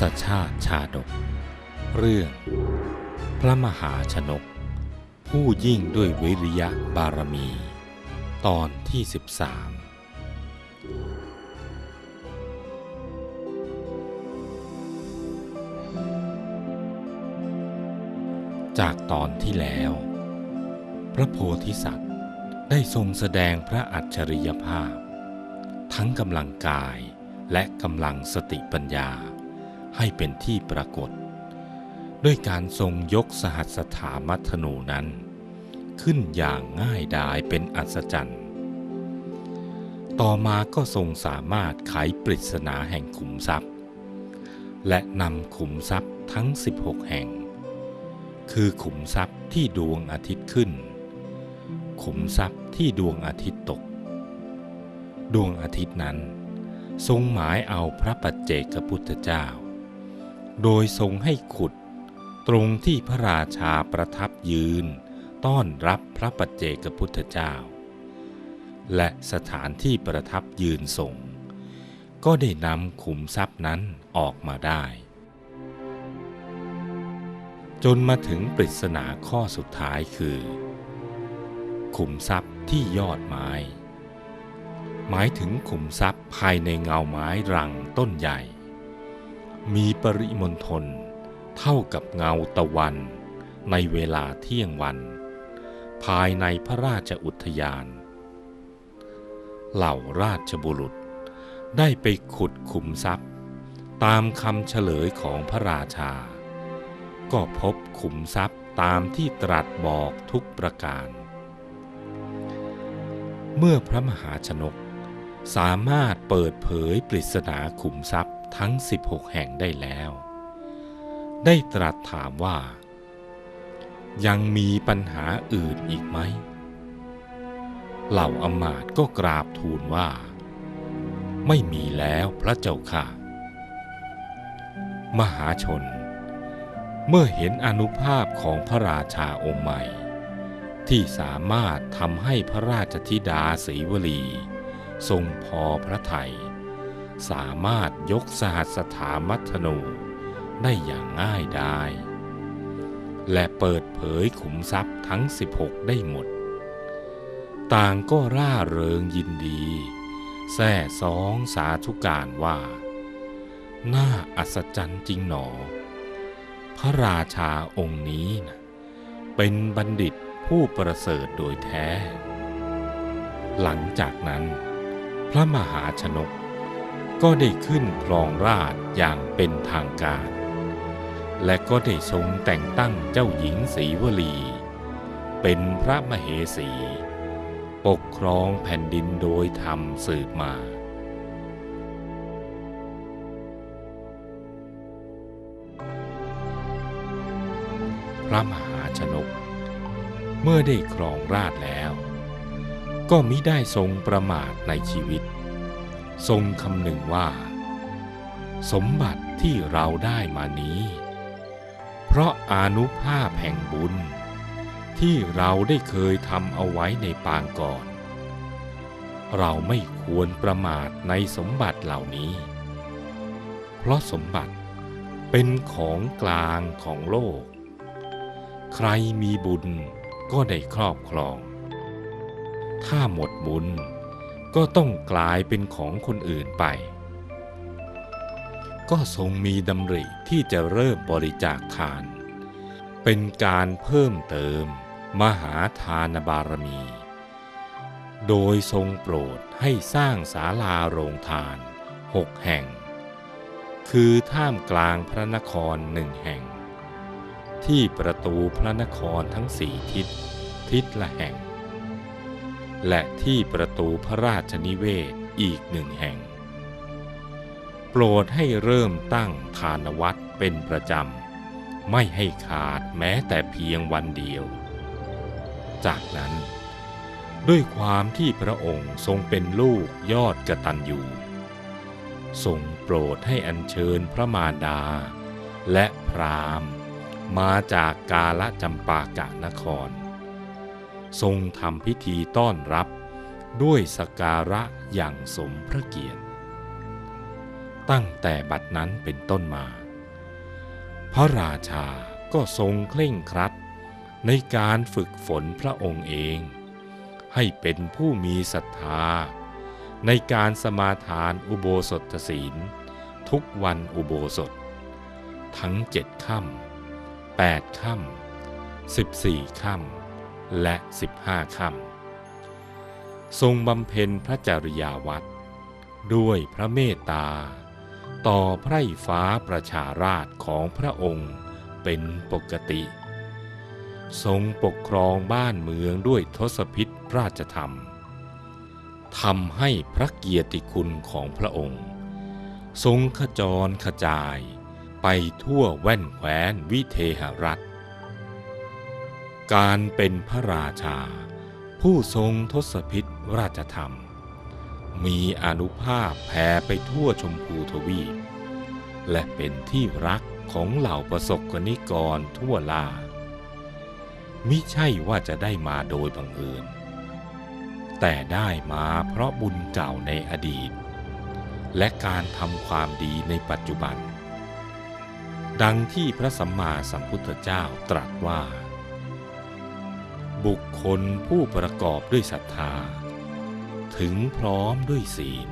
ศชาติชาดก เรื่อง พระมหาชนก ผู้ยิ่งด้วยวิริยะบารมี ตอนที่13จากตอนที่แล้ว พระโพธิสัตว์ได้ทรงแสดงพระอัจฉริยภาพ ทั้งกำลังกายและกำลังสติปัญญา ให้เป็นที่ปรากฏ ด้วยการทรงยกสหัสถามัทนูนั้น ขึ้นอย่างง่ายดายเป็นอัศจรรย์ ต่อมาก็ทรงสามารถไขปริศนาแห่งขุมทรัพย์ และนำขุมทรัพย์ทั้ง 16 แห่ง คือขุมทรัพย์ที่ดวงอาทิตย์ขึ้น ขุมทรัพย์ที่ดวงอาทิตย์ตก ดวงอาทิตย์นั้นทรงหมายเอาพระปัจเจกพุทธเจ้า โดยทรงให้ขุด ตรงที่พระราชาประทับยืน ต้อนรับพระปัจเจกพุทธเจ้า และสถานที่ประทับยืนทรง ก็ได้นำขุมทรัพย์นั้นออกมาได้ จนมาถึงปริศนาข้อสุดท้ายคือ ขุมทรัพย์ที่ยอดไม้ หมายถึงขุมทรัพย์ภายในเงาไม้รังต้นใหญ่ มีปริมณฑลเท่ากับเงาตะวันในเวลาเที่ยงวัน ภายในพระราชอุทยาน เหล่าราชบุรุษได้ไปขุดขุมทรัพย์ ตามคำเฉลยของพระราชา ก็พบขุมทรัพย์ตามที่ตรัสบอกทุกประการ เมื่อพระมหาชนกสามารถเปิดเผยปริศนาขุมทรัพย์ ทั้ง 16 แห่งได้แล้ว ได้ตรัสถามว่า ยังมีปัญหาอื่นอีกไหม เหล่าอมาตก็กราบทูลว่า ไม่มีแล้วพระเจ้าค่ะ มหาชน เมื่อเห็นอนุภาพของพระราชาองค์ใหม่ ที่สามารถทำให้พระราชธิดาศรีวลี ทรงพอพระไทย สามารถยกสหัสถามัทนู ได้อย่างง่ายดายและเปิดเผยขุมทรัพย์ทั้ง 16 ได้หมด ต่างก็ร่าเริงยินดีแซ่ซองสาธุการว่า น่าอัศจรรย์จริงหนอ พระราชาองค์นี้นะเป็นบัณฑิตผู้ประเสริฐโดยแท้ หลังจากนั้น พระมหาชนก ก็ได้ขึ้นครองราชอย่างเป็นทางการ และก็ได้ทรงแต่งตั้งเจ้าหญิงศรีวลี เป็นพระมเหสี ปกครองแผ่นดินโดยธรรมสืบมาพระมหาชนก เมื่อได้ครองราชแล้ว ก็มิได้ทรงประมาทในชีวิต ทรงคำหนึ่งว่า สมบัติที่เราได้มานี้ เพราะอานุภาพแห่งบุญ ที่เราได้เคยทำเอาไว้ในปางก่อน เราไม่ควรประมาทในสมบัติเหล่านี้ เพราะสมบัติเป็นของกลางของโลก ใครมีบุญก็ได้ครอบครอง ถ้าหมดบุญ ก็ต้องกลายเป็นของคนอื่นไป ก็ทรงมีดำริที่จะเริ่มบริจาคทาน เป็นการเพิ่มเติมมหาทานบารมี โดยทรงโปรดให้สร้างศาลาโรงทานหกแห่ง คือท่ามกลางพระนครหนึ่งแห่ง ที่ประตูพระนครทั้งสี่ทิศทิศละแห่ง และที่ประตูพระราชนิเวศอีกหนึ่งแห่ง โปรดให้เริ่มตั้งทานวัดเป็นประจำ ไม่ให้ขาดแม้แต่เพียงวันเดียว จากนั้น ด้วยความที่พระองค์ทรงเป็นลูกยอดกตัญญูทรงโปรดให้อัญเชิญพระมารดา และพรามมาจากกาละจำปากะนคร ทรงทำพิธีต้อนรับ ด้วยสการะอย่างสมพระเกียรติ ตั้งแต่บัดนั้นเป็นต้นมา พระราชาก็ทรงเคร่งครัด ในการฝึกฝนพระองค์เอง ให้เป็นผู้มีศรัทธา ในการสมาทานอุโบสถศีล ทุกวันอุโบสถ ทั้งเจ็ดค่ำแปดค่ำสิบสี่ค่ำ และสิบห้าค่ำทรงบำเพ็ญพระจริยาวัดด้วยพระเมตตา ต่อไพร่ฟ้าประชาราชของพระองค์เป็นปกติ ทรงปกครองบ้านเมืองด้วยทศพิธราชธรรมทำให้พระเกียรติคุณของพระองค์ ทรงขจรขจายไปทั่วแว่นแคว้นวิเทหรัฐ การเป็นพระราชา ผู้ทรงทศพิธราชธรรม มีอนุภาพแผ่ไปทั่วชมพูทวีป และเป็นที่รักของเหล่าประสบกนิกรทั่วลามิใช่ว่าจะได้มาโดยบังเอิญแต่ได้มาเพราะบุญเก่าในอดีต และการทำความดีในปัจจุบัน ดังที่พระสัมมาสัมพุทธเจ้าตรัสว่า บุคคลผู้ประกอบด้วยศรัทธา ถึงพร้อมด้วยศีล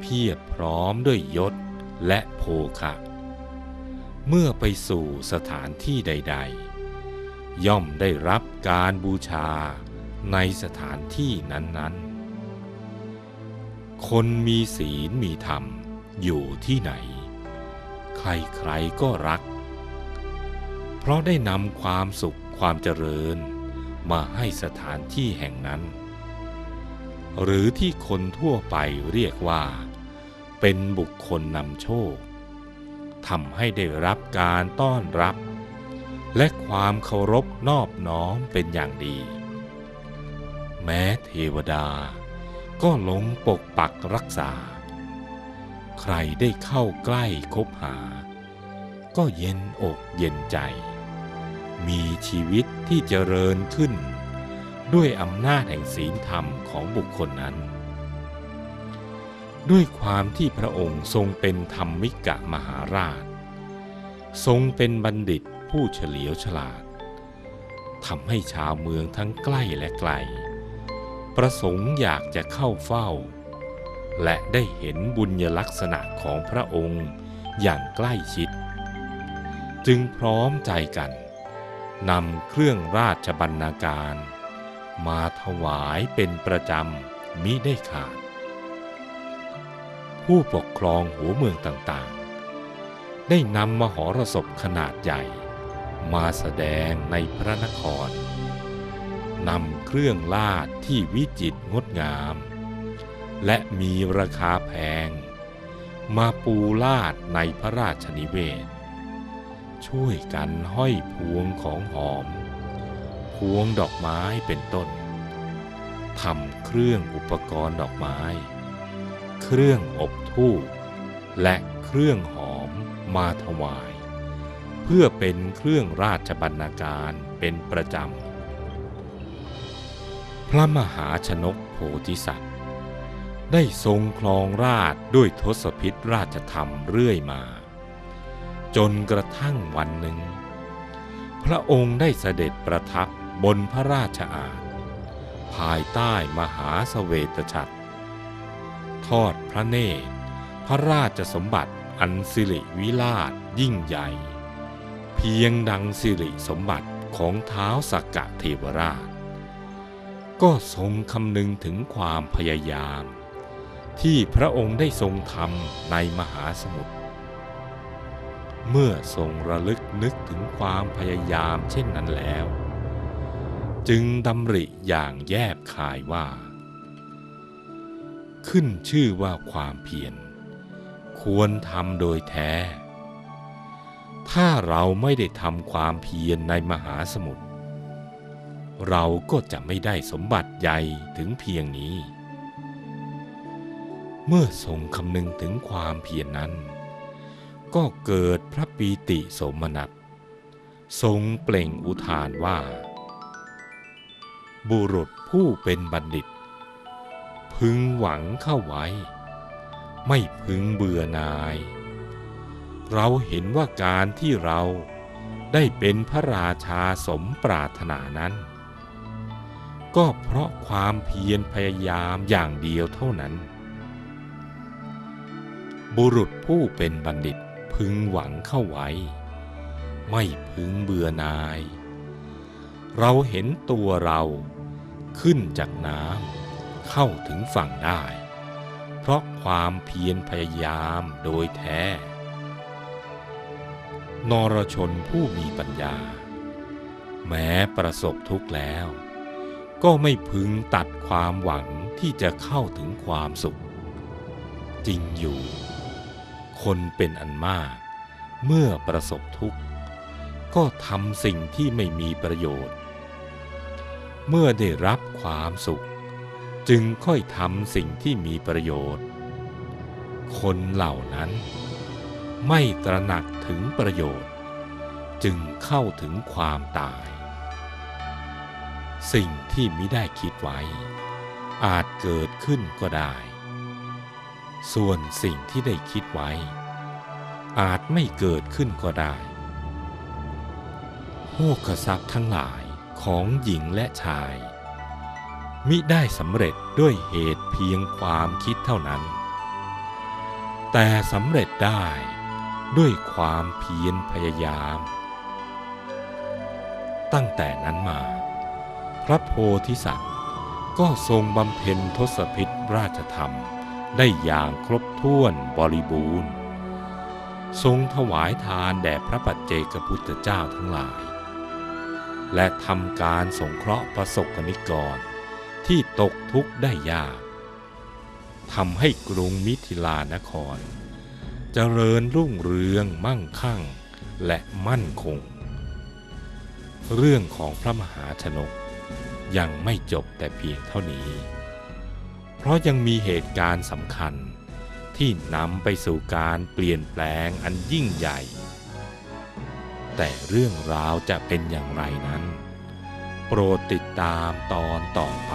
เพียบพร้อมด้วยยศและโภคะ เมื่อไปสู่สถานที่ใด ๆ ย่อมได้รับการบูชาในสถานที่นั้น ๆ คนมีศีลมีธรรมอยู่ที่ไหน ใครๆก็รัก เพราะได้นำความสุขความเจริญ มาให้สถานที่แห่งนั้น หรือที่คนทั่วไปเรียกว่า เป็นบุคคลนำโชคทำให้ได้รับการต้อนรับ และความเคารพนอบน้อมเป็นอย่างดี แม้เทวดาก็หลงปกปักรักษา ใครได้เข้าใกล้คบหา ก็เย็นอกเย็นใจ มีชีวิตที่เจริญขึ้น ด้วยอำนาจแห่งศีลธรรมของบุคคลนั้น ด้วยความที่พระองค์ทรงเป็นธรรมิกะมหาราช ทรงเป็นบัณฑิตผู้เฉลียวฉลาดทำให้ชาวเมืองทั้งใกล้และไกล ประสงค์อยากจะเข้าเฝ้า และได้เห็นบุญยลักษณะของพระองค์อย่างใกล้ชิด จึงพร้อมใจกัน นำเครื่องราชบรรณาการ มาถวายเป็นประจำมิได้ขาด ผู้ปกครองหัวเมืองต่างๆ ได้นำมหรสพขนาดใหญ่ มาแสดงในพระนครนำเครื่องลาดที่วิจิตรงดงาม และมีราคาแพง มาปูลาดในพระราชนิเวศ ช่วยกันห้อยพวงของหอม พวงดอกไม้เป็นต้นทำเครื่องอุปกรณ์ดอกไม้ เครื่องอบทูปและเครื่องหอมมาถวาย เพื่อเป็นเครื่องราชบรรณาการเป็นประจำ พระมหาชนกโพธิสัตว์ ได้ทรงคลองราชด้วยทศพิธราชธรรมเรื่อยมา จนกระทั่งวันหนึ่ง พระองค์ได้เสด็จประทับบนพระราชอาณภายใต้มหาสเวตฉัตรทอดพระเนตร พระราชสมบัติอันสิริวิลาศยิ่งใหญ่ เพียงดังสิริสมบัติของเท้าสักกะเทวราช ก็ทรงคำนึงถึงความพยายาม ที่พระองค์ได้ทรงทำในมหาสมุทร เมื่อทรงระลึกนึกถึงความพยายามเช่นนั้นแล้ว จึงดำริอย่างแยบคายว่า ขึ้นชื่อว่าความเพียรควรทำโดยแท้ ถ้าเราไม่ได้ทำความเพียรในมหาสมุทรเราก็จะไม่ได้สมบัติใหญ่ถึงเพียงนี้ เมื่อทรงคำนึงถึงความเพียรนนั้น ก็เกิดพระปีติสมนัสทรงเปล่งอุทานว่า บุรุษผู้เป็นบัณฑิต พึงหวังเข้าไว้ ไม่พึงเบื่อนาย เราเห็นว่าการที่เราได้เป็นพระราชาสมปรารถนานั้น ก็เพราะความเพียรพยายามอย่างเดียวเท่านั้น บุรุษผู้เป็นบัณฑิต พึงหวังเข้าไว้ ไม่พึงเบื่อนาย เราเห็นตัวเราขึ้นจากน้ำเข้าถึงฝั่งได้ เพราะความเพียรพยายามโดยแท้ นรชนผู้มีปัญญา แม้ประสบทุกข์แล้ว ก็ไม่พึงตัดความหวังที่จะเข้าถึงความสุข จริงอยู่ คนเป็นอันมาก เมื่อประสบทุกข์ ก็ทำสิ่งที่ไม่มีประโยชน์ เมื่อได้รับความสุข จึงค่อยทำสิ่งที่มีประโยชน์ คนเหล่านั้น ไม่ตระหนักถึงประโยชน์ จึงเข้าถึงความตาย สิ่งที่มิได้คิดไว้ อาจเกิดขึ้นก็ได้ ส่วนสิ่งที่ได้คิดไว้ อาจไม่เกิดขึ้นก็ได้โภคทรัพย์ทั้งหลายของหญิงและชาย มิได้สำเร็จด้วยเหตุเพียงความคิดเท่านั้น แต่สำเร็จได้ด้วยความเพียรพยายาม ตั้งแต่นั้นมา พระโพธิสัตว์ก็ทรงบำเพ็ญทศพิธราชธรรม ได้อย่างครบถ้วนบริบูรณ์ ทรงถวายทานแด่พระปัจเจกพุทธเจ้าทั้งหลาย และทำการสงเคราะห์ประสบกนิกรที่ตกทุกข์ได้ยากทำให้กรุงมิถิลานคร เจริญรุ่งเรืองมั่งคั่งและมั่นคง เรื่องของพระมหาชนกยังไม่จบแต่เพียงเท่านี้ เพราะยังมีเหตุการณ์สำคัญ ที่นำไปสู่การเปลี่ยนแปลงอันยิ่งใหญ่ แต่เรื่องราวจะเป็นอย่างไรนั้น โปรดติดตามตอนต่อไป